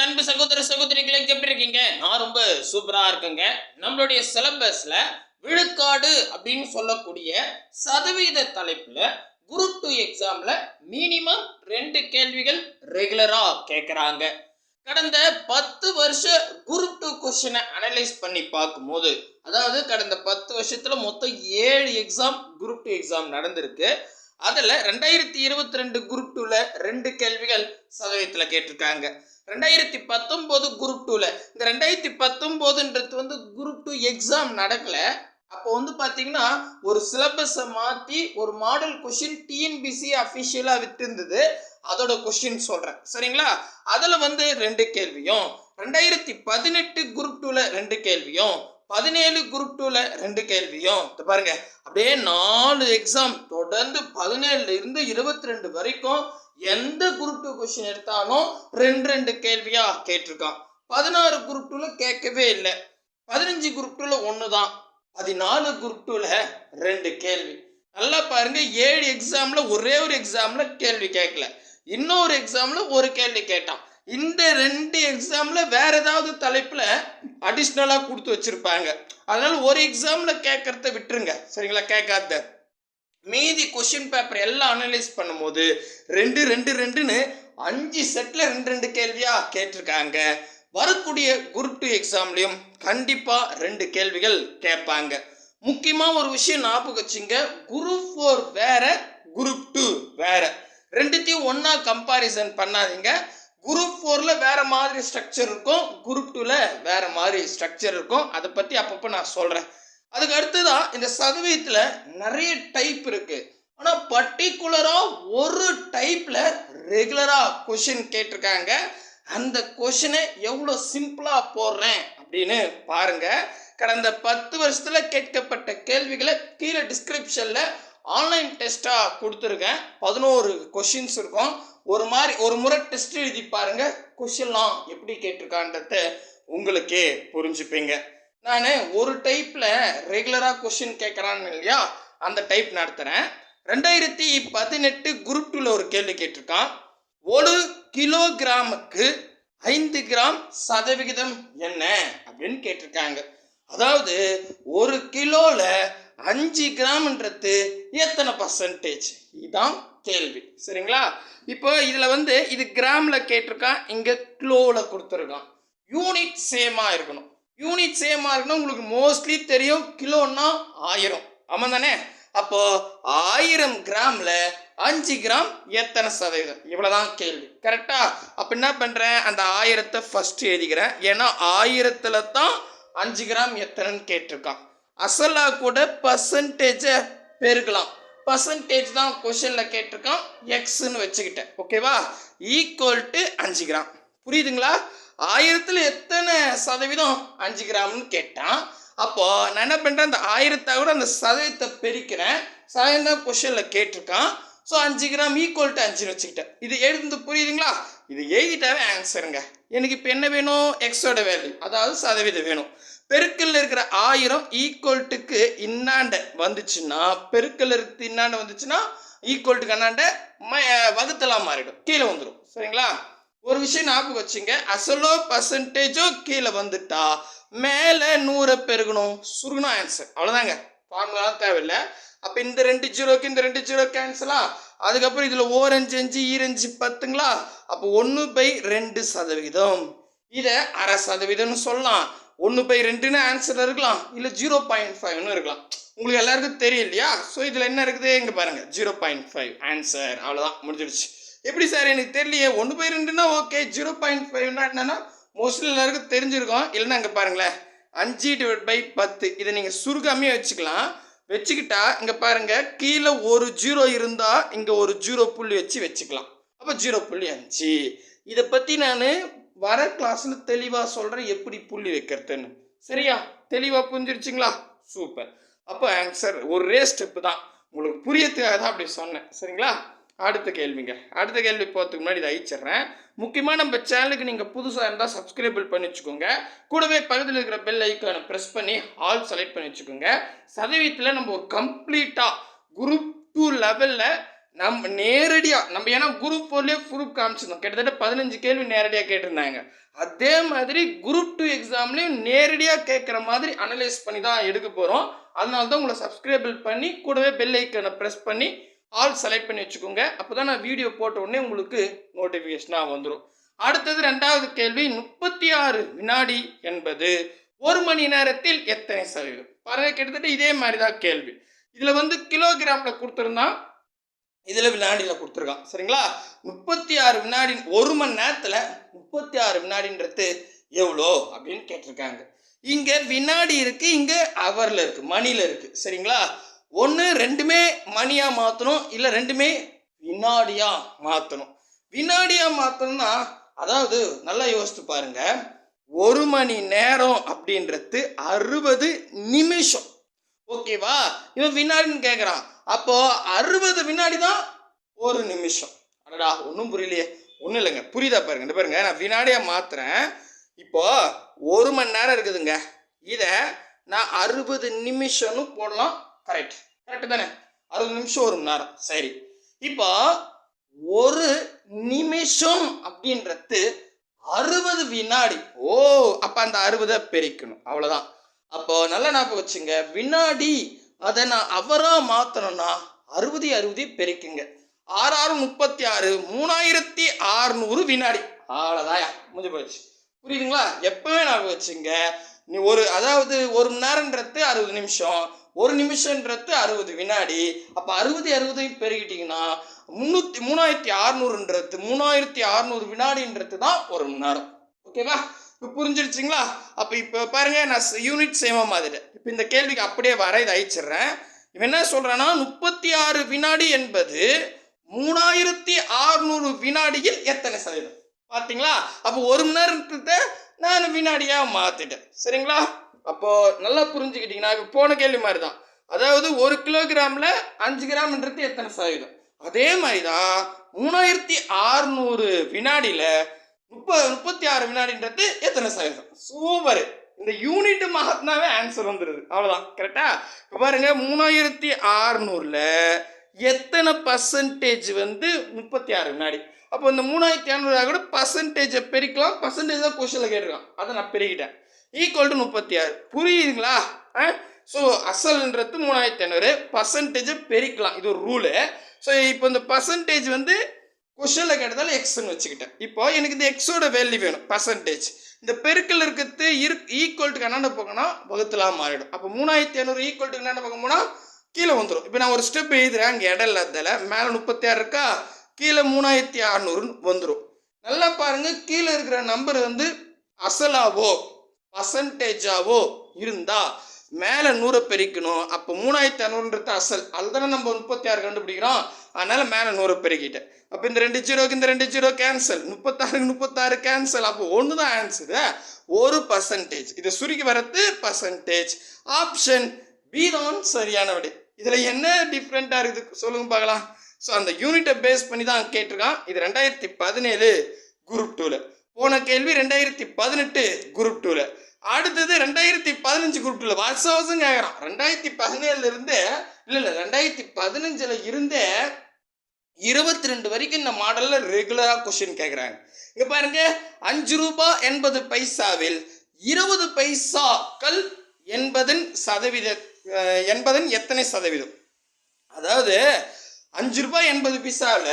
நண்பு சகோதர சகோதரிகளை எப்படி இருக்கீங்க? நான் ரொம்ப சூப்பரா இருக்கேங்க. நம்மளுடைய சிலபஸ்ல விழுக்காடு அப்படின்னு சொல்லக்கூடிய சதவீத தலைப்புல குரூப் டூ எக்ஸாம்ல மினிமம் ரெண்டு கேள்விகள் ரெகுலரா கேட்குறாங்க கடந்த பத்து வருஷ குரூப் டூ கொஸ்டினை அனலைஸ் பண்ணி பார்க்கும்போது அதாவது கடந்த பத்து வருஷத்துல மொத்தம் ஏழு எக்ஸாம் குரூப் டூ எக்ஸாம் நடந்திருக்கு. அதில் ரெண்டாயிரத்தி இருபத்தி ரெண்டு குரூப் டூவில் ரெண்டு கேள்விகள் சதவீதத்தில் கேட்டிருக்காங்க. ரெண்டாயிரத்தி பத்தொம்போது குரூப் டூவில் இந்த ரெண்டாயிரத்தி பத்தொம்போதுன்றது வந்து குரூப் டூ எக்ஸாம் நடக்கல. அப்போ வந்து பார்த்தீங்கன்னா ஒரு சிலபஸை மாற்றி ஒரு மாடல் கொஷின் டிஎன்பிசி அஃபிஷியலாக விட்டுருந்தது அதோட கொஷின் சொல்கிறேன் சரிங்களா? அதில் வந்து ரெண்டு கேள்வியும். ரெண்டாயிரத்தி பதினெட்டு குரூப் டூவில் ரெண்டு கேள்வியும். பதினேழு குரூப் டூவில் ரெண்டு கேள்வியும். இது பாருங்க. அப்படியே நாலு எக்ஸாம் தொடர்ந்து பதினேழுல இருந்து இருபத்தி ரெண்டு வரைக்கும் எந்த குரூப் டூ கொஷின் எடுத்தாலும் ரெண்டு ரெண்டு கேள்வியாக கேட்டிருக்கான். பதினாறு குரூப் டூல கேட்கவே இல்லை. பதினஞ்சு குரூப் டூல ஒன்று தான் பதினாலு குரூப் டூவில் ரெண்டு கேள்வி. நல்லா பாருங்க ஏழு எக்ஸாமில் ஒரே ஒரு எக்ஸாமில் கேள்வி கேட்கல. இன்னொரு எக்ஸாமில் ஒரு கேள்வி கேட்டான். இந்த ரெண்டு எக்ஸாமில் வேற ஏதாவது தலைப்பில் அடிஷ்னலாக கொடுத்து வச்சுருப்பாங்க. அதனால் ஒரு எக்ஸாமில் கேட்குறத விட்டுருங்க. சரிங்களா? கேட்காத. மீதி கொஷின் பேப்பர் எல்லாம் அனலைஸ் பண்ணும்போது ரெண்டு ரெண்டு ரெண்டுன்னு அஞ்சு செட்டில் ரெண்டு ரெண்டு கேள்வியா கேட்டிருக்காங்க. வரக்கூடிய குரூப் டூ எக்ஸாம்லையும் கண்டிப்பாக ரெண்டு கேள்விகள் கேட்பாங்க. முக்கியமாக ஒரு விஷயம் ஞாபகம் வச்சுங்க. குரூப் ஃபோர் வேற குரூப் டூ வேற. ரெண்டுத்தையும் ஒன்றா கம்பாரிசன் பண்ணாதீங்க. குரூப் ஃபோரில் வேறு மாதிரி ஸ்ட்ரக்சர் இருக்கும். குரூப் டூவில் வேறு மாதிரி ஸ்ட்ரக்சர் இருக்கும். அதை பற்றி அப்பப்போ நான் சொல்கிறேன் அதுக்கு அடுத்ததான் இந்த சதவீதத்தில் நிறைய டைப் இருக்கு. ஆனால் பர்டிகுலராக ஒரு டைப்பில் ரெகுலராக கொஷின் கேட்டிருக்காங்க. அந்த கொஷினை எவ்வளோ சிம்பிளாக போடுறேன் அப்படின்னு பாருங்க. கடந்த பத்து வருஷத்தில் கேட்கப்பட்ட கேள்விகளை கீழே டிஸ்கிரிப்ஷனில் ஆன்லைன் டெஸ்ட்டாக கொடுத்துருக்கேன். பதினோரு கொஷின்ஸ் இருக்கும். ஒரு மாதிரி ஒரு முறை டெஸ்ட் எழுதி பாருங்கள் கொஷின்லாம் எப்படி கேட்டிருக்கான்றத உங்களுக்கே புரிஞ்சுப்பீங்க. நான் ஒரு டைப்பில் ரெகுலராக கொஷின் கேட்குறான்னு இல்லையா? அந்த டைப் நடத்துகிறேன் ரெண்டாயிரத்தி பதினெட்டு குரூப் டூவில் ஒரு கேள்வி கேட்டிருக்கான். ஒரு கிலோகிராமுக்கு ஐந்து கிராம் சதவிகிதம் என்ன? அப்படின்னு கேட்டிருக்காங்க. அதாவது ஒரு கிலோவில் அஞ்சு கிராம்ன்றது எத்தனை பர்சன்டேஜ் இதுதான் கேள்வி. சரிங்களா? இப்போ இதில் வந்து இது கிராமில் கேட்டிருக்கான் இங்கே கிலோவில் கொடுத்துருக்கான். யூனிட் சேமாக இருக்கணும். யூனிட் சேமாக இருக்குன்னா உங்களுக்கு மோஸ்ட்லி தெரியும். கிலோன்னா ஆயிரம். ஆமாம் தானே அப்போ ஆயிரம் கிராமில் அஞ்சு கிராம் எத்தனை சதவீதம்? இவ்வளோதான் கேள்வி. கரெக்டா அப்போ என்ன பண்ணுறேன் அந்த ஆயிரத்தை ஃபர்ஸ்ட் எழுதிக்கிறேன். ஏன்னா ஆயிரத்தில் தான் அஞ்சு கிராம் எத்தனைன்னு கேட்டிருக்கான். அசலா கூட பர்சன்டேஜை பெருக்கலாம். பர்சன்டேஜ் தான் கொஷனில் கேட்டிருக்கான். எக்ஸ்ன்னு வச்சுக்கிட்டேன். ஓகேவா ஈக்குவல் டு அஞ்சு கிராம். புரியுதுங்களா? ஆயிரத்தில் எத்தனை சதவீதம் அஞ்சு கிராம்னு கேட்டான். அப்போ நான் என்ன பண்ணுறேன் அந்த ஆயிரத்தை கூட அந்த சதவீதத்தை பெருக்கிறேன். சதவீதம் கொஷனில் கேட்டிருக்கான். ஸோ அஞ்சு கிராம் ஈக்குவல் டு அஞ்சுன்னு வச்சுக்கிட்டேன். இது எழுதுந்து புரியுதுங்களா? இது எழுதிட்டாவே ஆன்சருங்க எனக்கு இப்போ என்ன வேணும்? எக்ஸோட வேல்யூ அதாவது சதவீதம் வேணும். பெருக்கல்ல இருக்கிற ஆயிரம் ஈக்குவல்ட்டுக்கு இன்னாண்ட வந்துச்சுன்னா பெருக்கல் இருக்கு இன்னாண்ட வந்துச்சுன்னா ஈக்குவல்ட்டுக்கு அண்ணாண்ட ம வகுத்தலாம் மாறிடும். கீழே வந்துடும் சரிங்களா? ஒரு விஷயம் ஞாபகம் வச்சுங்க. அசலோ பர்சன்டேஜோ கீழே வந்துட்டா மேலே நூறை பெருகணும். சுருகணும் ஆன்சர் அவ்வளோதாங்க ஃபார்முலாலாம் தேவையில்லை. அப்போ இந்த ரெண்டு ஜீரோக்கு இந்த ரெண்டு ஜீரோ கேன்சலா அதுக்கப்புறம் இதில் ஓரஞ்சு அஞ்சு ஈரஞ்சு பத்துங்களா? அப்போ ஒன்று பை ரெண்டு சதவீதம். இதை அரை சதவீதம்னு சொல்லலாம். ஒன்று பை ரெண்டுன்னு ஆன்சர் இருக்கலாம். இல்லை ஜீரோ பாயிண்ட் ஃபைவ்னு இருக்கலாம். உங்களுக்கு எல்லாருக்கும் தெரியும் இல்லையா? ஸோ இதில் என்ன இருக்குது? இங்கே பாருங்கள் ஜீரோ பாயிண்ட் ஃபைவ் ஆன்சர் அவ்வளோதான் முடிஞ்சிடுச்சு. எப்படி சார்? எனக்கு தெரியலையே. ஒன்று பை ரெண்டுனா ஓகே. ஜீரோ பாயிண்ட் ஃபைவ்னா என்னன்னா மோஸ்ட்லி எல்லாருக்கும் தெரிஞ்சிருக்கும். இல்லைன்னா இங்கே பாருங்களேன். அஞ்சு டிவைட் பை பத்து. இதை நீங்கள் சுருகாமையே வச்சுக்கலாம். வச்சுக்கிட்டா இங்கே பாருங்கள் கீழே ஒரு ஜீரோ இருந்தால் இங்கே ஒரு ஜீரோ புள்ளி வச்சு வச்சுக்கலாம். அப்போ ஜீரோ புள்ளி அஞ்சு. இதை பற்றி நான் வர கிளாஸில் தெளிவாக சொல்கிறேன் எப்படி புள்ளி வைக்கிறதுன்னு. சரியா? தெளிவாக புரிஞ்சிருச்சுங்களா? சூப்பர். அப்போ ஆன்சர் ஒரே ஸ்டெப்பு தான். உங்களுக்கு புரியத்துக்காக தான் அப்படி சொன்னேன். சரிங்களா? அடுத்த கேள்விங்க. அடுத்த கேள்வி போகிறதுக்கு முன்னாடி இதை அழிச்சிட்றேன். முக்கியமாக நம்ம சேனலுக்கு நீங்கள் புதுசாக இருந்தால் சப்ஸ்கிரைபிள் பண்ணி வச்சுக்கோங்க. கூடவே பக்கத்தில் இருக்கிற பெல் ஐக்கானை ப்ரெஸ் பண்ணி ஆல் செலக்ட் பண்ணி வச்சுக்கோங்க. சதவீதத்தில் நம்ம ஒரு கம்ப்ளீட்டாக குரூப் டூ லெவலில் நம்ம நேரடியாக நம்ம ஏன்னா குரூப் ஃபோர்லேயே குரூப் காமிச்சிருந்தோம். கிட்டத்தட்ட பதினஞ்சு கேள்வி நேரடியாக கேட்டிருந்தாங்க. அதே மாதிரி குரூப் டூ எக்ஸாம்லேயும் நேரடியாக கேட்குற மாதிரி அனலைஸ் பண்ணி தான் எடுக்க போகிறோம் அதனால தான் உங்களை சப்ஸ்கிரைபிள் பண்ணி கூடவே பெல் ஐக்கனை ப்ரெஸ் பண்ணி ஆல் செலக்ட் பண்ணி வச்சுக்கோங்க. அப்போ தான் நான் வீடியோ போட்ட உடனே உங்களுக்கு நோட்டிஃபிகேஷனாக வந்துடும் அடுத்தது ரெண்டாவது கேள்வி முப்பத்தி ஆறு வினாடி என்பது ஒரு மணி நேரத்தில் எத்தனை சதவீதம்? பறவை கிட்டத்தட்ட இதே மாதிரி தான் கேள்வி. இதில் வந்து கிலோகிராமில் கொடுத்துருந்தான் இதில் வினாடியில் கொடுத்துருக்கான். சரிங்களா? முப்பத்தி ஆறு வினாடி ஒரு மணி நேரத்தில் முப்பத்தி ஆறு வினாடின்றது எவ்வளோ அப்படின்னு கேட்டிருக்காங்க. இங்கே வினாடி இருக்குது இங்கே ஹவரில் இருக்குது மணியில் இருக்குது சரிங்களா? ஒன்று ரெண்டுமே மணியாக மாற்றணும் இல்லை ரெண்டுமே வினாடியாக மாற்றணும் வினாடியாக மாற்றணும்னா அதாவது நல்லா யோசித்து பாருங்க. ஒரு மணி நேரம் அப்படின்றது அறுபது நிமிஷம். ஓகேவா? இவன் வினாடின்னு கேட்குறான் அப்போ அறுபது வினாடி தான் ஒரு நிமிஷம். அடடா ஒன்றும் புரியலையே. ஒன்றும் இல்லைங்க. புரியுதா பாருங்க. இந்த பாருங்க நான் வினாடியாக மாத்துறேன். இப்போ ஒரு மணி நேரம் இருக்குதுங்க. இதை நான் அறுபது நிமிஷம்னு போடலாம். கரெக்ட் கரெக்டு தானே? அறுபது நிமிஷம் ஒரு மணி நேரம். சரி. இப்போ ஒரு நிமிஷம் அப்படின்றது அறுபது வினாடி. ஓ அப்போ அந்த அறுபதை பெருக்கணும். அவ்வளோதான் அப்போ நல்ல ஞாபகம் வச்சுங்க. வினாடி அதை நான் அவராக மாற்றணும்னா அறுபது அறுபது பெருக்குங்க. ஆறு ஆறு முப்பத்தி ஆறு மூணாயிரத்தி ஆறுநூறு வினாடி. அவ்வளோதாயா முடிஞ்சு போச்சு. புரியுதுங்களா? எப்பவுமே ஞாபகம் வச்சுங்க. நீ ஒரு அதாவது ஒரு மணி நேரன்றது அறுபது நிமிஷம். ஒரு நிமிஷன்றது அறுபது வினாடி. அப்போ அறுபது அறுபதையும் பெருகிட்டிங்கன்னா முந்நூற்றி மூணாயிரத்தி அறுநூறுன்றது மூணாயிரத்தி அறுநூறு வினாடின்றது தான் ஒரு மணி நேரம். ஓகேவா? இப்போ புரிஞ்சிருச்சுங்களா? அப்போ இப்போ பாருங்க நான் யூனிட் சேமா மாதிரி இப்போ இந்த கேள்விக்கு அப்படியே வர இதை அழிச்சிடுறேன். இவன் என்ன சொல்கிறேன்னா முப்பத்தி ஆறு வினாடி என்பது மூணாயிரத்தி அறுநூறு வினாடியில் எத்தனை சதவீதம்? பார்த்தீங்களா அப்போ ஒரு மணி நேரத்தை நான் வினாடியாக மாற்றிட்டேன் சரிங்களா? அப்போது நல்லா புரிஞ்சுக்கிட்டிங்கன்னா இப்போ போன கேள்வி மாதிரி தான் அதாவது ஒரு கிலோகிராமில் அஞ்சு கிராம்ன்றது எத்தனை சதவீதம்? அதே மாதிரி தான் மூணாயிரத்தி அறுநூறு வினாடியில் முப்பது முப்பத்தி ஆறு வினாடின்றது எத்தனை சதவீதம்? சூப்பர் இந்த யூனிட் மாத்தினாவே ஆன்சர் வந்துடுது அவ்வளோதான் கரெக்டா இப்போ பாருங்க மூணாயிரத்தி அறுநூறில் எத்தனை பர்சன்டேஜ் வந்து முப்பத்தி ஆறு வினாடி? அப்போ இந்த மூணாயிரத்தி இரநூறுவா கூட பர்சன்டேஜை பெருக்கலாம். பர்சன்டேஜ் தான் கொஷனில் கேட்டிருக்கான். அதை நான் பெருகிட்டேன். ஈக்குவல் டு முப்பத்தி ஆறு. புரியுதுங்களா? ஸோ அசல்ன்றது மூணாயிரத்தி ஐநூறு. பர்சன்டேஜை பெருக்கலாம். இது ஒரு ரூலு ஸோ இப்போ இந்த பர்சன்டேஜ் வந்து கொஷனில் கேட்டதால எக்ஸ்ன்னு வச்சுக்கிட்டேன். இப்போ எனக்கு இந்த எக்ஸோட வேல்யூ வேணும். பர்சன்டேஜ் இந்த பெருக்கல் இருக்கிறது இரு ஈக்குவல்ட்டுக்கு என்னென்ன போகணும்னா வகுத்துலாம் மாறிடும். அப்போ மூணாயிரத்தி ஐநூறு ஈக்குவல்ட்டுக்கு என்னென்ன போக போனால் கீழே வந்துடும் இப்போ நான் ஒரு ஸ்டெப் எழுதுறேன். அங்கே இடம் இல்லாததால. மேலே முப்பத்தி ஆறு இருக்கா? கீழே மூணாயிரத்தி அறநூறுன்னு வந்துடும் நல்லா பாருங்கள் கீழே இருக்கிற நம்பர் வந்து அசலாவோ? பர்சன்டேஜாவோ இருந்தால் மேலே நூறை பெருக்கணும். அப்போ மூணாயிரத்தி அறநூறுன்றது அசல். அதுதானே நம்ம முப்பத்தி ஆறு கண்டுபிடிக்கிறோம். அதனால் மேலே நூறை பெருக்கிட்டேன். அப்போ இந்த ரெண்டு ஜீரோக்கு இந்த ரெண்டு ஜீரோ கேன்சல் முப்பத்தாறுக்கு முப்பத்தாறு கேன்சல் அப்போ ஒன்று தான் ஆன்சரு ஒரு பர்சன்டேஜ் இதை சுருக்கி வரது பர்சன்டேஜ் ஆப்ஷன் பி தான் சரியான விடை இதில் என்ன டிஃப்ரெண்ட்டாக இருக்குது? சொல்லுங்க பார்க்கலாம். ஸோ அந்த யூனிட்டை பேஸ் பண்ணி தான் கேட்டிருக்கான். இது ரெண்டாயிரத்தி பதினேழு குரூப் டூவில் போன கேள்வி ரெண்டாயிரத்தி பதினெட்டு குரூப் டூவில் அடுத்தது ரெண்டாயிரத்தி பதினஞ்சு குரூப் டூவில் வருஷம் வருஷம் கேட்குறான் ரெண்டாயிரத்தி பதினேழுல இருந்தே இல்லை இல்லை ரெண்டாயிரத்தி பதினஞ்சில் இருந்தே இருபத்தி ரெண்டு வரைக்கும் இந்த மாடலில் ரெகுலராக கொஷின் கேட்குறாங்க இங்கே பாருங்க அஞ்சு ரூபாய் எண்பது பைசாவில் இருபது பைசாக்கள் எண்பதன் சதவீத என்பதன் எண்பதன் எத்தனை சதவீதம்? அதாவது அஞ்சு ரூபாய் எண்பது பைசாவில்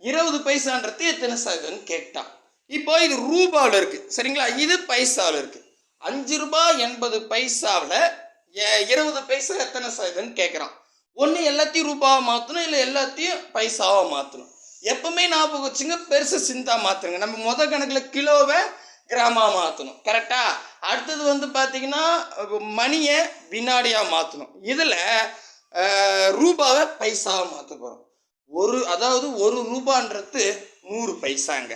இருபது பைசான்றது எத்தனை சதவீதம்னு கேட்டான். இப்போ இது ரூபாவில் இருக்குது சரிங்களா? இது பைசாவில் இருக்குது அஞ்சு ரூபாய் எண்பது பைசாவில் இருபது பைசா எத்தனை சதவீதம்னு கேட்குறான் ஒன்று எல்லாத்தையும் ரூபாவை மாற்றணும் இல்லை எல்லாத்தையும் பைசாவாக மாற்றணும் எப்பவுமே ஞாபகம் வச்சுங்க பெருசு சிந்தா மாற்றுங்க நம்ம முத கணக்கில் கிலோவை கிராமாக மாற்றணும் கரெக்டாக அடுத்தது வந்து பார்த்தீங்கன்னா மணியை வினாடியாக மாற்றணும் இதில் ரூபாவை பைசாவை மாற்ற போகிறோம் ஒரு அதாவது ஒரு ரூபான்றது நூறு பைசாங்க.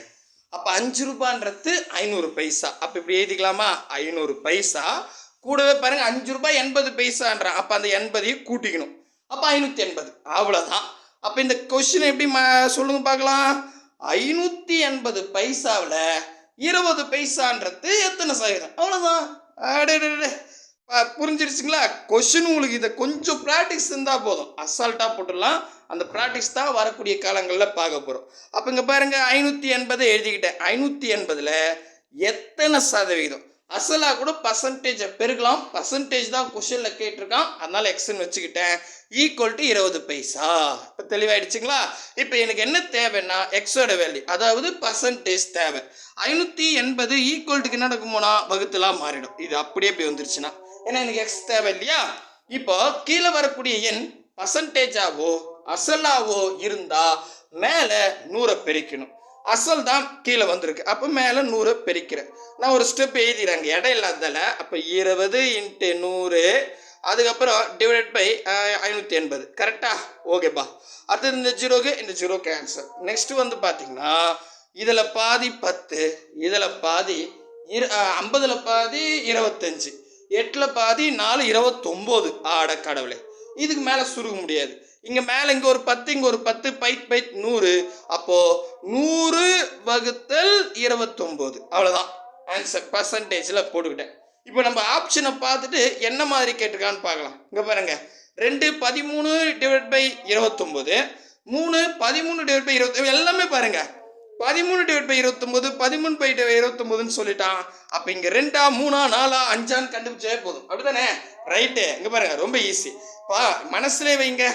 அப்போ அஞ்சு ரூபான்றது ஐநூறு பைசா. அப்போ இப்படி எழுதிக்கலாமா? ஐநூறு பைசா. கூடவே பாருங்க அஞ்சு ரூபாய் எண்பது பைசான்றான் அப்போ அந்த எண்பதையும் கூட்டிக்கணும். அப்போ ஐநூற்றி எண்பது. அவ்வளோதான் அப்போ இந்த கொஷின் எப்படி ம சொல்லுங்க பார்க்கலாம். ஐநூற்றி எண்பது பைசாவில் இருபது பைசான்றது எத்தனை சதவீதம்? அவ்வளோதான் அடே புரிஞ்சிருச்சுங்களா? கொஷின் உங்களுக்கு இதை கொஞ்சம் ப்ராக்டிஸ் இருந்தால் போதும். அசால்ட்டாக போட்டுடலாம். அந்த ப்ராக்டிஸ் தான் வரக்கூடிய காலங்களில் பார்க்க போகிறோம் அப்போ இங்கே பாருங்கள் ஐநூற்றி எண்பதை எழுதிக்கிட்டேன். ஐநூற்றி எண்பதில் எத்தனை சதவீதம்? அசலாக கூட பர்சன்டேஜை பெருக்கலாம். பர்சன்டேஜ் தான் கொஷினில் கேட்டிருக்கான். அதனால் எக்ஸ்ன்னு வச்சுக்கிட்டேன். ஈக்குவல் டு இருபது பைசா. இப்போ தெளிவாயிடுச்சுங்களா? இப்போ எனக்கு என்ன தேவைன்னா எக்ஸோட வேல்யூ அதாவது பர்சன்டேஜ் தேவை. ஐநூற்றி எண்பது ஈக்குவல்ட்டுக்கு என்ன நடக்குமோனா? வகுத்துலாம் மாறிடும். இது அப்படியே போய் வந்துருச்சுன்னா. ஏன்னா எனக்கு எக்ஸ் தேவை இல்லையா இப்போ கீழே வரக்கூடிய எண் பர்சன்டேஜாவோ அசலாவோ இருந்தா மேலே நூறை பெருக்கணும். அசல் தான் கீழே வந்திருக்கு. அப்போ மேலே நூறை பெருக்கிறேன். நான் ஒரு ஸ்டெப் எழுதிடுறேங்க இடம் இல்லாததால். அப்போ இருபது இன்ட்டு நூறு. அதுக்கப்புறம் டிவைட் பை ஐநூற்றி எண்பது. கரெக்டா ஓகேப்பா அடுத்தது இந்த ஜீரோக்கு இந்த ஜீரோ கேன்சல் நெக்ஸ்ட் வந்து பார்த்தீங்கன்னா இதில் பாதி பத்து இதில் பாதி இரு ஐம்பதில் பாதி இருபத்தஞ்சு. எட்டில் பாதி நாலு இருபத்தொம்போது. ஆட கடவுளே. இதுக்கு மேலே சுருக முடியாது. இங்கே மேலே இங்கே ஒரு பத்து இங்கே ஒரு பத்து பைட் பைட் நூறு. அப்போது நூறு வகுத்தல் இருபத்தொம்போது. அவ்வளோதான் ஆன்சர் பர்சன்டேஜில் போட்டுக்கிட்டேன். இப்போ நம்ம ஆப்ஷனை பார்த்துட்டு என்ன மாதிரி கேட்டிருக்கான்னு பார்க்கலாம். இங்கே பாருங்க. ரெண்டு பதிமூணு டிவைட் பை இருபத்தொம்போது. மூணு பதிமூணு டிவைட் பை இருபத்தி எல்லாமே பாருங்கள் பதிமூணு டிவைட் பை இருபத்தொம்போது பதிமூணு பை இருபத்தொம்போதுன்னு சொல்லிட்டான். அப்போ இங்கே ரெண்டா மூணா நாலா அஞ்சான்னு கண்டுபிடிச்சே போதும். அப்படிதானே ரைட்டு இங்கே பாருங்க ரொம்ப ஈஸி பா மனசுலே வைங்க.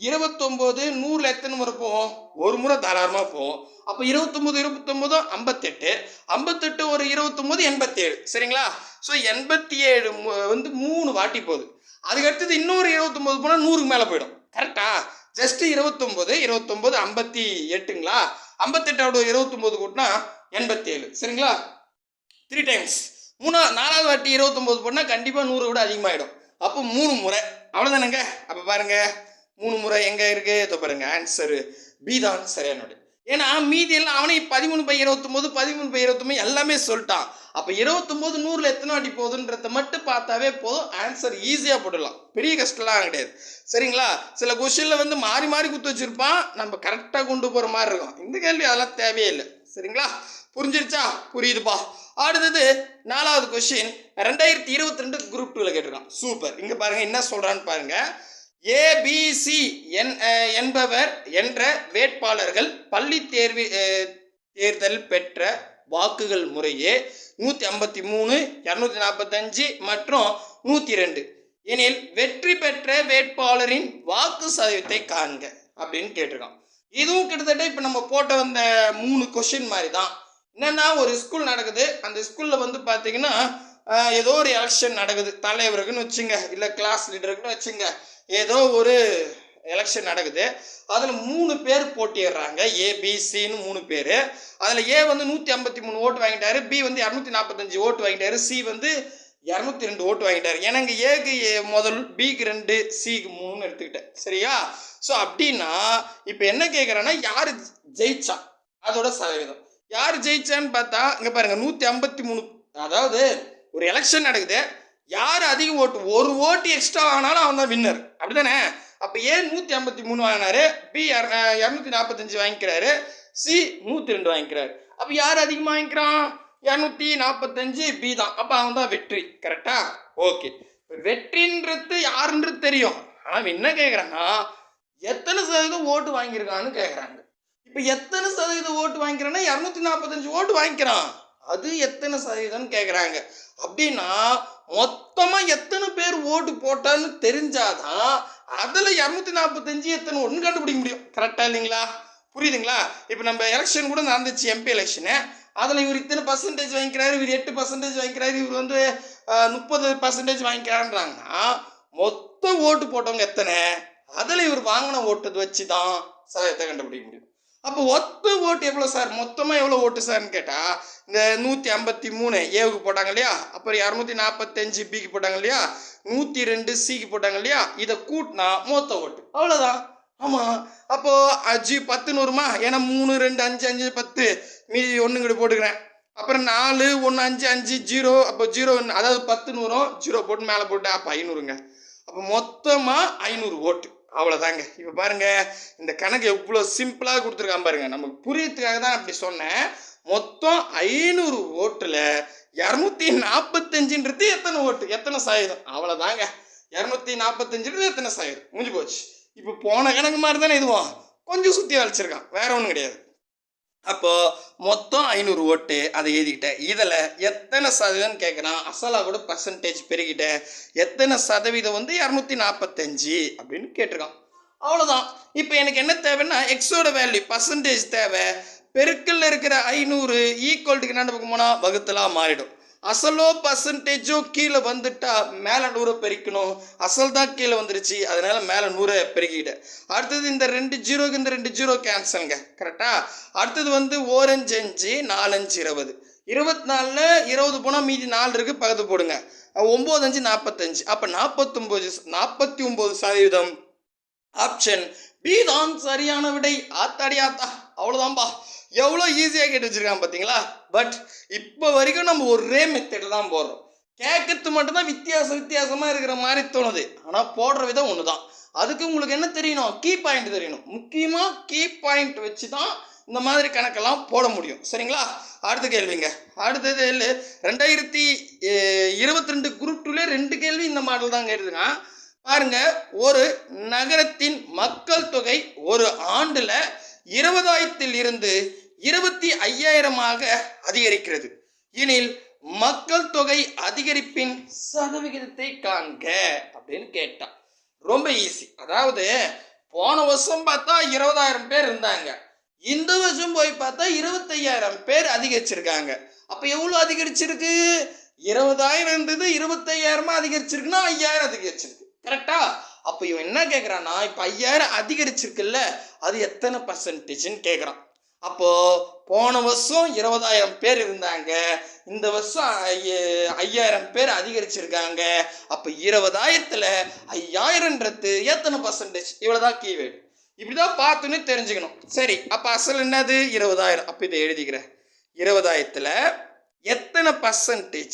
இருபத்தொம்போது நூறில் எத்தனை முறை போவோம்? ஒரு முறை தாராளமாக போவோம். அப்போ இருபத்தொம்போது இருபத்தொம்போது ஐம்பத்தெட்டு. ஐம்பத்தெட்டு ஒரு இருபத்தொம்போது எண்பத்தேழு. சரிங்களா? ஸோ எண்பத்தி ஏழு மு- வந்து மூணு வாட்டி போகுது. அதுக்கு அடுத்தது இன்னொரு இருபத்தொம்போது போனால் நூறுக்கு மேலே போயிடும். கரெக்டா ஜஸ்ட்டு இருபத்தொம்போது இருபத்தொம்போது ஐம்பத்தி எட்டுங்களா ஐம்பத்தெட்டோட இருபத்தொம்போது கூட்டினா எண்பத்தேழு. சரிங்களா? த்ரீ டைம்ஸ் மூணா நாலாவது வாட்டி இருபத்தொம்போது போட்டால் கண்டிப்பாக நூறு விட அதிகமாகிடும் அப்போ மூணு முறை. அவ்வளோதானங்க அப்போ பாருங்க. மூணு முறை எங்கே இருக்குது இதோ பாருங்க. ஆன்சரு பி தான் சரியானுடைய ஏன்னா மீதி எல்லாம் அவனே பதிமூணு பை இருபத்தொம்போது பதிமூணு பை இருபத்தொம்போது எல்லாமே சொல்லிட்டான். அப்போ இருபத்தொம்போது நூறில் எத்தனை வாட்டி போகுதுன்றத மட்டும் பார்த்தாவே போதும். ஆன்சர் ஈஸியாக போட்டுடலாம். பெரிய கஷ்டம்லாம் கிடையாது. சரிங்களா? சில கொஷினில் வந்து மாறி மாறி குத்து வச்சிருப்பான். நம்ம கரெக்டாக கொண்டு போகிற மாதிரி இருக்கும். இந்த கேள்வி அதெல்லாம் தேவையே இல்லை. சரிங்களா? புரிஞ்சிருச்சா? புரியுதுப்பா. அடுத்தது நாலாவது கொஷின் ரெண்டாயிரத்தி இருபத்தி ரெண்டு குரூப் டூவில் கேட்டிருக்கான். சூப்பர் இங்கே பாருங்கள் என்ன சொல்கிறான்னு பாருங்கள் ஏபிசி என் என்பவர் என்ற வேட்பாளர்கள் பள்ளி தேர்வு தேர்தல் பெற்ற வாக்குகள் முறையே நூற்றி ஐம்பத்தி மூணு இரநூத்தி நாற்பத்தஞ்சு மற்றும் நூற்றி ரெண்டு எனில் வெற்றி பெற்ற வேட்பாளரின் வாக்கு சதவீதத்தை காண்க அப்படின்னு கேட்டிருக்கான். இதுவும் கிட்டத்தட்ட இப்போ நம்ம போட்ட வந்த மூணு கொஷின் மாதிரி தான். என்னென்னா ஒரு ஸ்கூல் நடக்குது. அந்த ஸ்கூலில் வந்து பார்த்தீங்கன்னா ஏதோ ஒரு எலெக்ஷன் நடக்குது. தலைவருக்குன்னு வச்சுங்க. இல்லை கிளாஸ் லீடருக்குன்னு வச்சுங்க. ஏதோ ஒரு எலெக்ஷன் நடக்குது. அதில் மூணு பேர் போட்டிடுறாங்க ஏபிசின்னு மூணு பேர். அதில் ஏ வந்து நூற்றி ஐம்பத்தி மூணு ஓட்டு வாங்கிட்டாரு. பி வந்து இரநூத்தி நாற்பத்தஞ்சு ஓட்டு வாங்கிட்டாரு. சி வந்து இரநூத்தி ரெண்டு ஓட்டு வாங்கிட்டாரு. எனக்கு ஏக்கு ஏ முதல் பிக்கு ரெண்டு சிக்கு மூணுன்னு எடுத்துக்கிட்டேன். சரியா? ஸோ அப்படின்னா இப்போ என்ன கேட்குறேன்னா யார் ஜெயிச்சா? அதோட சதவீதம். யார் ஜெயிச்சான்னு பார்த்தா இங்கே பாருங்கள் நூற்றி ஐம்பத்தி மூணு அதாவது ஒரு எலெக்ஷன் நடக்குது. யார் அதிக ஓட்டு? ஒரு ஓட்டு எக்ஸ்ட்ரா ஆனாலும் அவன் தான் வின்னர் அப்படிதானே அப்போ ஏன் நூற்றி ஐம்பத்தி மூணு வாங்கினாரு பி இரநூத்தி நாற்பத்தஞ்சு வாங்கிக்கிறாரு சி நூற்றி ரெண்டு வாங்கிக்கிறாரு. அப்போ யார் அதிகமாக வாங்கிக்கிறான்? இரநூத்தி நாற்பத்தஞ்சு பி தான். அப்போ அவன் தான் வெற்றி. கரெக்டா ஓகே. வெற்றின்றது யாருன்றது தெரியும். ஆனால் என்ன கேட்குறான்னா எத்தனை சதவீதம் ஓட்டு வாங்கியிருக்கான்னு கேட்குறாங்க இப்போ எத்தனை சதவீதம் ஓட்டு வாங்கிக்கிறான்னா இரநூத்தி நாற்பத்தஞ்சு ஓட்டு வாங்கிக்கிறான். அது எத்தனை சதவீதம்னு கேட்குறாங்க அப்படின்னா மொத்தமாக எத்தனை பேர் ஓட்டு போட்டான்னு தெரிஞ்சாதான் அதில் இரநூத்தி நாற்பத்தஞ்சு எத்தனை ஒன்று கண்டுபிடிக்க முடியும். கரெக்டாக இல்லைங்களா? புரியுதுங்களா? இப்போ நம்ம எலெக்ஷன் கூட நடந்துச்சு எம்பி எலெக்ஷனு அதில் இவர் இத்தனை பர்சன்டேஜ் வாங்கிக்கிறாரு இவர் எட்டு பர்சன்டேஜ் வாங்கிக்கிறாரு இவர் வந்து முப்பது பர்சன்டேஜ் வாங்கிக்கிறான்றாங்கன்னா மொத்த ஓட்டு போட்டவங்க எத்தனை? அதில் இவர் வாங்கின ஓட்டு வச்சு தான் சதவீதத்தை கண்டுபிடிக்க முடியும். அப்போ ஒத்த ஓட்டு எவ்வளோ சார்? மொத்தமாக எவ்வளோ ஓட்டு சார்னு கேட்டால் இந்த நூற்றி ஐம்பத்தி மூணு ஏவுக்கு போட்டாங்க இல்லையா? அப்புறம் இரநூத்தி நாற்பத்தஞ்சு பிக்கு போட்டாங்க இல்லையா? நூற்றி ரெண்டு சிக்கு போட்டாங்க இல்லையா? இதை கூட்டினா மொத்த ஓட்டு. அவ்வளோதான் ஆமாம் அப்போது அஞ்சு பத்து நூறுமா? ஏன்னா மூணு ரெண்டு அஞ்சு அஞ்சு பத்து. மீதி ஒன்றுங்கிட்ட போட்டுக்கிறேன். அப்புறம் நாலு ஒன்று அஞ்சு அஞ்சு ஜீரோ. அப்போ ஜீரோ அதாவது பத்து நூறும் ஜீரோ போட்டு மேலே போட்டு அப்போ ஐநூறுங்க. அப்போ மொத்தமாக ஐநூறு ஓட்டு. அவ்வளோதாங்க இப்போ பாருங்க இந்த கணக்கு எவ்வளோ சிம்பிளாக கொடுத்துருக்கான் பாருங்க. நமக்கு புரியறதுக்காக தான் அப்படி சொன்னேன். மொத்தம் ஐநூறு ஓட்டில் இரநூத்தி நாற்பத்தஞ்சுன்றது எத்தனை ஓட்டு? எத்தனை சாயுதம் அவ்வளோதாங்க இரநூத்தி நாற்பத்தஞ்சுன்றது எத்தனை சாயுதம் முடிஞ்சு போச்சு. இப்போ போன கணக்கு மாதிரி தானே இதுவும். கொஞ்சம் சுற்றி வளைச்சிருக்கான் வேற ஒன்றும் கிடையாது. அப்போது மொத்தம் ஐநூறு ஓட்டு அதை எழுதிக்கிட்டேன். இதில் எத்தனை சதவீதம் கேட்குறான். அசலாக கூட பர்சன்டேஜ் பெருகிட்டேன். எத்தனை சதவீதம் வந்து இரநூத்தி நாற்பத்தஞ்சு அப்படின்னு கேட்டிருக்கான். அவ்வளோதான் இப்போ எனக்கு என்ன தேவைன்னா எக்ஸோட வேல்யூ பர்சன்டேஜ் தேவை. பெருக்கில் இருக்கிற ஐநூறு ஈக்குவல்ட்டுக்கு என்ன பக்கம் போனால் வகுத்தலாக மாறிடும். அசலோ பர்சன்டேஜோ கீழே வந்துட்டா மேலே நூறை பெருக்கணும். அசல் தான் கீழே வந்துருச்சு. அதனால மேலே நூறை பெருக்கிட்டேன் அடுத்தது இந்த ரெண்டு ஜீரோக்கு இந்த ரெண்டு ஜீரோ கேன்சலுங்க கரெக்டா அடுத்தது வந்து ஓரஞ்சு அஞ்சு நாலஞ்சு இருபது. இருபத்தி நாலில் இருபது போனால் மீதி நாலு இருக்குது பக்கத்து போடுங்க. ஒம்பது அஞ்சு நாற்பத்தஞ்சு அப்போ நாற்பத்தொம்போது நாற்பத்தி ஒம்பது சதவீதம். ஆப்ஷன் பி தான் சரியான விடை. ஆத்தாடி ஆத்தா. அவ்வளோதான்பா எவ்வளோ ஈஸியாக கேட்டு வச்சுருக்கான் பார்த்தீங்களா பட் இப்போ வரைக்கும் நம்ம ஒரே மெத்தடில் தான் போடுறோம். கேட்கறது மட்டும்தான் வித்தியாசம் வித்தியாசமாக இருக்கிற மாதிரி தோணுது. ஆனால் போடுற விதம் ஒன்று தான் அதுக்கு உங்களுக்கு என்ன தெரியணும்? கீ பாயிண்ட் தெரியணும். முக்கியமாக கீ பாயிண்ட் வச்சு தான் இந்த மாதிரி கணக்கெல்லாம் போட முடியும். சரிங்களா? அடுத்த கேள்விங்க. அடுத்தது இல்லை ரெண்டாயிரத்தி இருபத்தி ரெண்டு குரூப் டூலே ரெண்டு கேள்வி இந்த மாடல் தான் கேட்டுதுன்னா பாருங்க. ஒரு நகரத்தின் மக்கள் தொகை ஒரு ஆண்டில் இருபதாயிரத்தில் இருந்து இருபத்தி ஐயாயிரமாக அதிகரிக்கிறது. எனில் மக்கள் தொகை அதிகரிப்பின் சதவிகிதத்தை காண்க அப்படின்னு கேட்டான். ரொம்ப ஈஸி அதாவது போன வருஷம் பார்த்தா இருபதாயிரம் பேர் இருந்தாங்க. இந்த வருஷம் போய் பார்த்தா இருபத்தையாயிரம் பேர் அதிகரிச்சிருக்காங்க. அப்போ எவ்வளோ அதிகரிச்சிருக்கு? இருபதாயிரம் இருந்தது இருபத்தையாயிரமா அதிகரிச்சிருக்குன்னா ஐயாயிரம் அதிகரிச்சிருக்கு. கரெக்டா அப்போ இவன் என்ன கேட்குறான்னா இப்போ ஐயாயிரம் அதிகரிச்சிருக்குல்ல அது எத்தனை பர்சன்டேஜ்னு கேட்குறான் அப்போது போன வருஷம் இருபதாயிரம் பேர் இருந்தாங்க. இந்த வருஷம் ஐய- ஐயாயிரம் பேர் அதிகரிச்சிருக்காங்க. அப்போ இருபதாயிரத்தில் ஐயாயிரன்றது எத்தனை பர்சன்டேஜ் இவ்வளோதான் கீவேர்டு இப்படிதான் பார்த்துன்னு தெரிஞ்சுக்கணும். சரி அப்போ அசல் என்னது? இருபதாயிரம். அப்போ இதை எழுதிக்கிறேன். இருபதாயிரத்தில் எத்தனை பர்சன்டேஜ்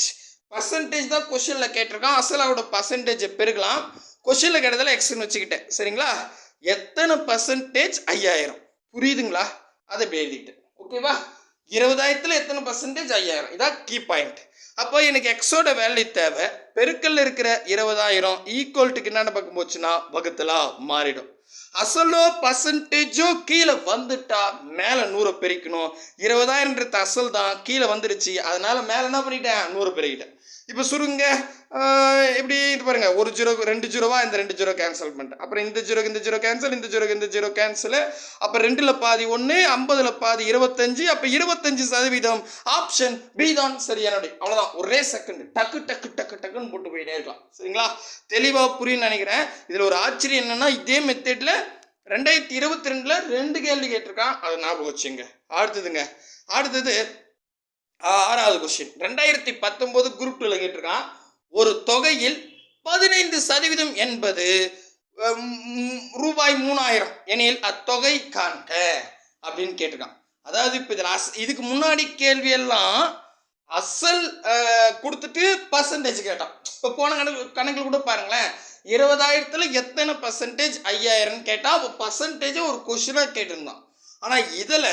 பர்சன்டேஜ் தான் கொஷனில் கேட்டிருக்கான். அசலாவோட பர்சன்டேஜை பெருக்கலாம். கொஷனில் கேட்டதில் எக்ஸ்னு வச்சுக்கிட்டேன். சரிங்களா? எத்தனை பர்சன்டேஜ் ஐயாயிரம். புரியுதுங்களா? அதை இப்படி எழுதிக்கிட்டேன். ஓகேவா இருபதாயிரத்தில் எத்தனை பர்சன்டேஜ் ஐயாயிரம். இதான் கீ பாயிண்ட் அப்போ எனக்கு எக்ஸோட வேல்யூ தேவை. பெருக்கல்ல இருக்கிற இருபதாயிரம் ஈக்குவல்ட்டுக்கு என்னென்ன பக்கம் போச்சுன்னா வகுத்தலாக மாறிடும். அசலோ பர்சன்டேஜோ கீழே வந்துட்டா மேலே நூறை பெருக்கணும். இருபதாயிரன்றது அசல் தான். கீழே வந்துருச்சு. அதனால மேலே என்ன பண்ணிட்டேன்? நூறு பெருக்கிட்டேன். இப்போ சுருங்க. இப்படி எப்படி இது பாருங்க. ஒரு ஜீரோ ரெண்டு ஜீரோவா இந்த ரெண்டு ஜீரோ கேன்சல் பண்ணிட்டேன். அப்புறம் இந்த ஜீரோக்கு இந்த ஜீரோ கேன்சல் இந்த ஜீரோக்கு இந்த ஜீரோ கேன்சல் அப்போ ரெண்டுல பாதி ஒன்று ஐம்பதுல பாதி இருபத்தஞ்சு. அப்போ இருபத்தஞ்சு சதவீதம் ஆப்ஷன் பி தான் சரியான அவ்வளோதான் ஒரே செகண்ட் டக்கு டக்கு டக்கு டக்குன்னு போட்டு போயிட்டே இருக்கலாம். சரிங்களா? தெளிவாக புரியும்னு நினைக்கிறேன். இதில் ஒரு ஆச்சரியம் என்னன்னா இதே மெத்தடில் ரெண்டாயிரத்தி இருபத்தி ரெண்டில் ரெண்டு கேள்வி கேட்டிருக்கான். அதை ஞாபகம் வச்சுங்க அடுத்ததுங்க. அடுத்தது ஆறாவது கொஸ்டின் ரெண்டாயிரத்தி பத்தொம்போது குரூப் டூவில் கேட்டிருக்கான். ஒரு தொகையில் பதினைந்து சதவீதம் என்பது ரூபாய் மூணாயிரம். எனில் அத்தொகை காண்க அப்படின்னு கேட்டிருக்கான். அதாவது இப்போ இதில் அஸ் இதுக்கு முன்னாடி கேள்வி எல்லாம் அசல் கொடுத்துட்டு பர்சன்டேஜ் கேட்டான். இப்போ போன கணக்கு கணக்கில் கூட பாருங்களேன். இருபதாயிரத்தில் எத்தனை பர்சன்டேஜ் ஐயாயிரம்னு கேட்டால் அப்போ பர்சன்டேஜை ஒரு கொஷினாக கேட்டிருந்தான். ஆனால் இதில்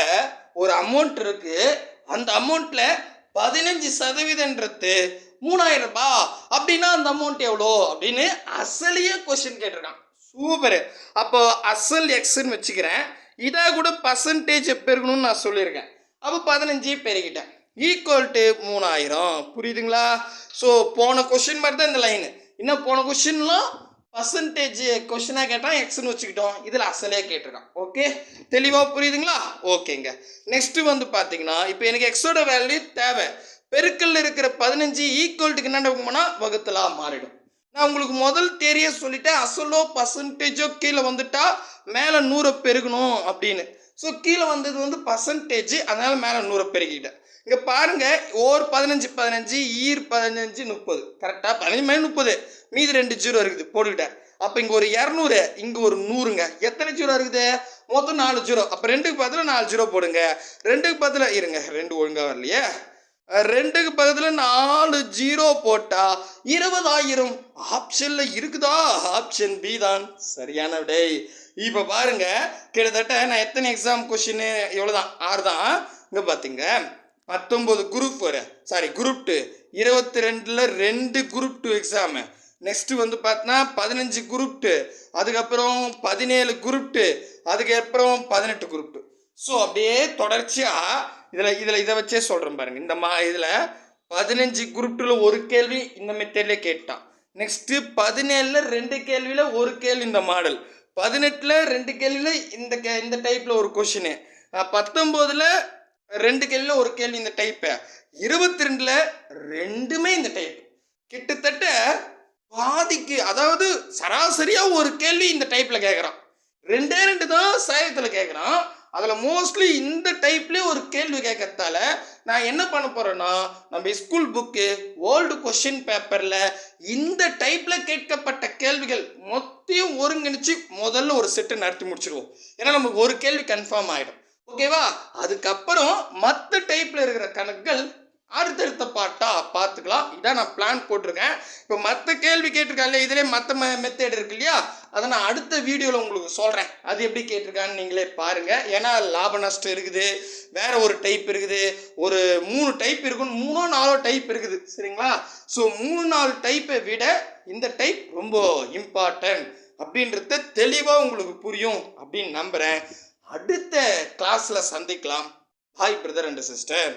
ஒரு அமௌண்ட் இருக்குது அந்த அமௌண்ட்டில் பதினஞ்சு சதவீதன்றது மூணாயிரம் ரூபாய் அப்படின்னா அந்த அமௌண்ட் எவ்வளோ? அப்படின்னு அசலையே கொஸ்டின் கேட்டிருக்கான். சூப்பர் அப்போ அசல் எக்ஸ்ன்னு வச்சுக்கிறேன். இதை கூட பர்சன்டேஜ் பெருகணும்னு நான் சொல்லியிருக்கேன். அப்போ பதினஞ்சு பெருகிட்டேன். ஈக்குவல் டு மூணாயிரம். புரியுதுங்களா? ஸோ போன கொஷின் மாதிரி தான் இந்த லைனு இன்னும் போன கொஷின்லாம் பர்சன்டேஜ் கொஷினாக கேட்டால் எக்ஸ்னு வச்சுக்கிட்டோம். இதில் அசலே கேட்டிருக்கான். ஓகே தெளிவாக புரியுதுங்களா? ஓகேங்க நெக்ஸ்ட்டு வந்து பார்த்தீங்கன்னா இப்போ எனக்கு எக்ஸோட வேல்யூ தேவை. பெருக்கல்ல இருக்கிற பதினஞ்சு ஈக்குவல்ட்டுக்கு என்ன போனால் வகுத்தலாக மாறிடும். நான் உங்களுக்கு முதல் தேரிய சொல்லிட்டேன். அசலோ பர்சன்டேஜோ கீழே வந்துட்டா மேலே நூறை பெருகணும் அப்படின்னு. ஸோ கீழே வந்தது வந்து பர்சன்டேஜ் அதனால மேலே நூறை பெருகிட்டேன். இங்கே பாருங்கள் ஓர் பதினஞ்சு பதினஞ்சு ஈர் பதினஞ்சு முப்பது. கரெக்டாக பதினஞ்சு மணி முப்பது. மீதி ரெண்டு ஜீரோ இருக்குது. போட்டுக்கிட்டேன். அப்போ இங்கே ஒரு இரநூறு இங்கே ஒரு நூறுங்க. எத்தனை ஜீரோ இருக்குது? மொத்தம் நாலு ஜீரோ. அப்போ ரெண்டுக்கு பத்தில் நாலு ஜீரோ போடுங்க. ரெண்டுக்கு பத்தில் இருங்க ரெண்டு ஒழுங்காக வரலையே. ரெண்டுக்கு பக்கத்தில் நாலு ஜீரோ போட்டா இருபதாயிரம் ஆப்ஷன்ல இருக்குதா? ஆப்ஷன் பி தான். சரியான விடை. இப்போ பாருங்க கிட்டத்தட்ட நான் எத்தனை எக்ஸாம் கொஷின் இவ்வளோதான் ஆறு தான். இங்கே பார்த்தீங்க பத்தொம்போது குரூப் ஒரு. சாரி குரூப் டூ இருபத்தி ரெண்டில் ரெண்டு குரூப் டூ எக்ஸாமு நெக்ஸ்ட்டு வந்து பார்த்தோன்னா பதினஞ்சு குரூப் டூ அதுக்கப்புறம் பதினேழு குரூப் டூ அதுக்கப்புறம் பதினெட்டு குரூப் டூ ஸோ அப்படியே தொடர்ச்சியாக இதில் இதில் இதை வச்சே சொல்கிறேன் பாருங்கள் இந்த மா இதில் பதினஞ்சு குரூப் டூவில் ஒரு கேள்வி இந்த மெத்தட்லேயே கேட்டான். நெக்ஸ்ட்டு பதினேழில் ரெண்டு கேள்வியில் ஒரு கேள்வி இந்த மாடல் பதினெட்டில் ரெண்டு கேள்வியில் இந்த கே இந்த டைப்பில் ஒரு கொஷினு பத்தொம்போதில் ரெண்டு கேள்வியில் ஒரு கேள்வி இந்த டைப்பு இருபத்தி ரெண்டில் ரெண்டுமே இந்த டைப் கிட்டத்தட்ட பாதிக்கு அதாவது சராசரியாக ஒரு கேள்வி இந்த டைப்பில் கேட்குறான் ரெண்டே ரெண்டு தான் சாயத்தில் கேட்குறான் அதில் மோஸ்ட்லி இந்த டைப்லேயே ஒரு கேள்வி கேட்கறதால நான் என்ன பண்ண போகிறேன்னா நம்ம ஸ்கூல் புக்கு ஓல்டு கொஷின் பேப்பரில் இந்த டைப்பில் கேட்கப்பட்ட கேள்விகள் மொத்தையும் ஒருங்கிணைச்சு முதல்ல ஒரு செட்டு நடத்தி முடிச்சிடுவோம் ஏன்னா நமக்கு ஒரு கேள்வி கன்ஃபார்ம் ஆகிடும் ஓகேவா அதுக்கப்புறம் மற்ற டைப்பில் இருக்கிற கணக்குகள் அடுத்தடுத்த பாட்டா பார்த்துக்கலாம். இதான் நான் பிளான் போட்டிருக்கேன். இப்போ மற்ற கேள்வி கேட்டிருக்காங்க இதிலே மற்ற மெ மெத்தேட் இருக்கு இல்லையா? அதை நான் அடுத்த வீடியோவில் உங்களுக்கு சொல்கிறேன் அது எப்படி கேட்டிருக்கான்னு நீங்களே பாருங்கள் ஏன்னா லாப நஷ்டம் இருக்குது. வேறு ஒரு டைப் இருக்குது. ஒரு மூணு டைப் இருக்குன்னு மூணோ நாலோ டைப் இருக்குது. சரிங்களா? ஸோ மூணு நாலு டைப்பை விட இந்த டைப் ரொம்ப இம்பார்ட்டன்ட் அப்படின்றத தெளிவாக உங்களுக்கு புரியும் அப்படின்னு நம்புகிறேன் அடுத்த கிளாஸில் சந்திக்கலாம். Hi brother and sister